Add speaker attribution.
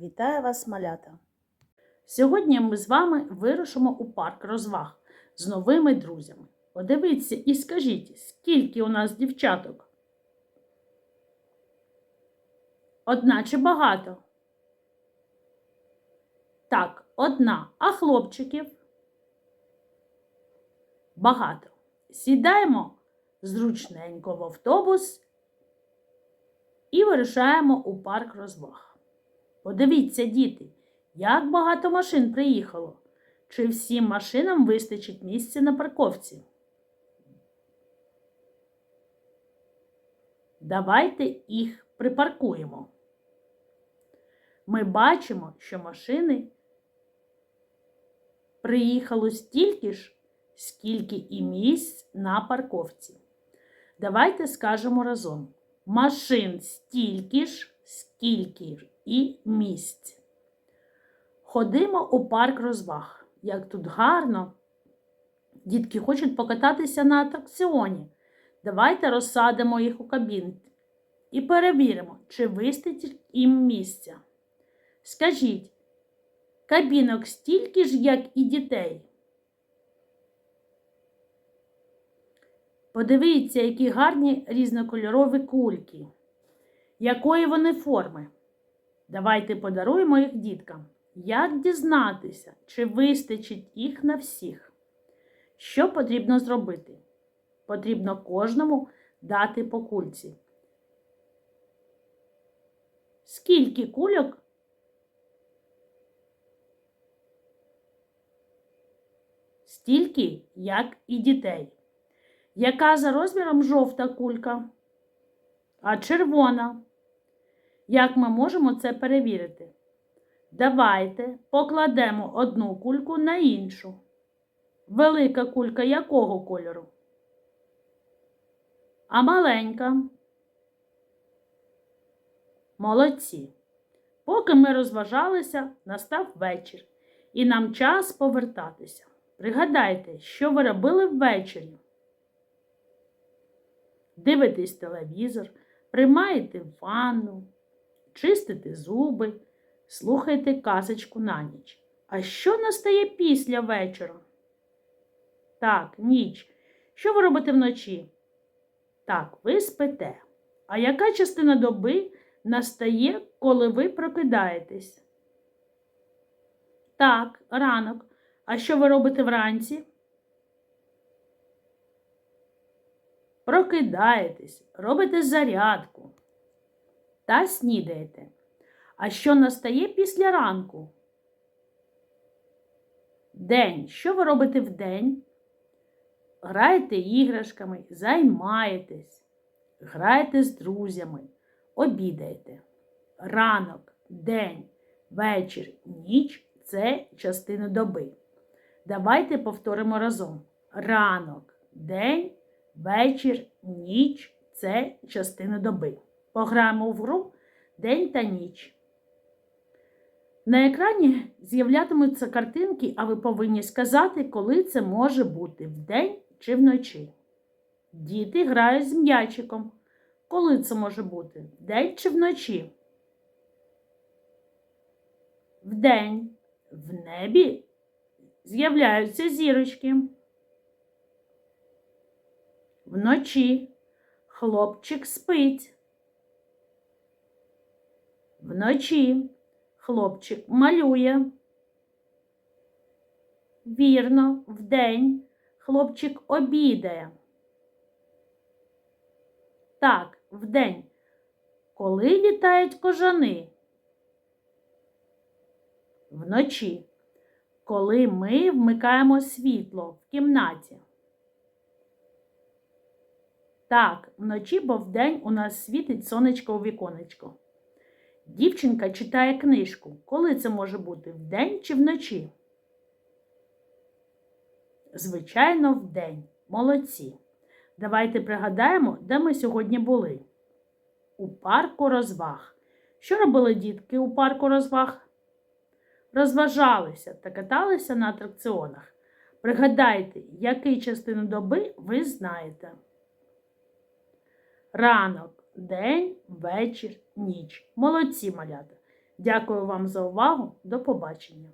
Speaker 1: Вітаю вас, малята! Сьогодні ми з вами вирушимо у парк розваг з новими друзями. Подивіться і скажіть, скільки у нас дівчаток? Одна чи багато? Так, одна. А хлопчиків? Багато. Сідаємо зручненько в автобус і вирушаємо у парк розваг. Подивіться, діти, як багато машин приїхало. Чи всім машинам вистачить місця на парковці? Давайте їх припаркуємо. Ми бачимо, що машини приїхало стільки ж, скільки і місць на парковці. Давайте скажемо разом. Машин стільки ж, скільки і місць. Ходимо у парк розваг. Як тут гарно. Дітки хочуть покататися на атракціоні. Давайте розсадимо їх у кабін і перевіримо, чи вистачить їм місця. Скажіть, кабінок стільки ж, як і дітей. Подивіться, які гарні різнокольорові кульки. Якої вони форми? Давайте подаруємо їх діткам. Як дізнатися, чи вистачить їх на всіх? Що потрібно зробити? Потрібно кожному дати по кульці. Скільки кульок? Стільки, як і дітей. Яка за розміром жовта кулька? А червона? Як ми можемо це перевірити? Давайте покладемо одну кульку на іншу. Велика кулька якого кольору? А маленька? Молодці. Поки ми розважалися, настав вечір, і нам час повертатися. Пригадайте, що ви робили ввечері. Дивитесь телевізор, приймаєте ванну, чистите зуби, слухайте казочку на ніч. А що настає після вечора? Так, ніч. Що ви робите вночі? Так, ви спите. А яка частина доби настає, коли ви прокидаєтесь? Так, ранок. А що ви робите вранці? Прокидаєтесь, робите зарядку та снідаєте. А що настає після ранку? День. Що ви робите в день? Граєте іграшками, займаєтесь, граєте з друзями, обідаєте. Ранок, день, вечір, ніч це частина доби. Давайте повторимо разом. Ранок, день, вечір, ніч це частина доби. Пограємо в гру день та ніч. На екрані з'являтимуться картинки, а ви повинні сказати, коли це може бути вдень чи вночі. Діти грають з м'ячиком. Коли це може бути? Вдень чи вночі? Вдень. В небі з'являються зірочки. Вночі хлопчик спить. Вночі хлопчик малює. Вірно, вдень хлопчик обідає. Так, вдень. Коли літають кожани? Вночі. Коли ми вмикаємо світло в кімнаті. Так, вночі, бо вдень у нас світить сонечко у віконечко. Дівчинка читає книжку. Коли це може бути? Вдень чи вночі? Звичайно, вдень. Молодці. Давайте пригадаємо, де ми сьогодні були. У парку розваг. Що робили дітки у парку розваг? Розважалися та каталися на атракціонах. Пригадайте, який частину доби ви знаєте. Ранок, день, вечір, ніч. Молодці малята. Дякую вам за увагу. До побачення!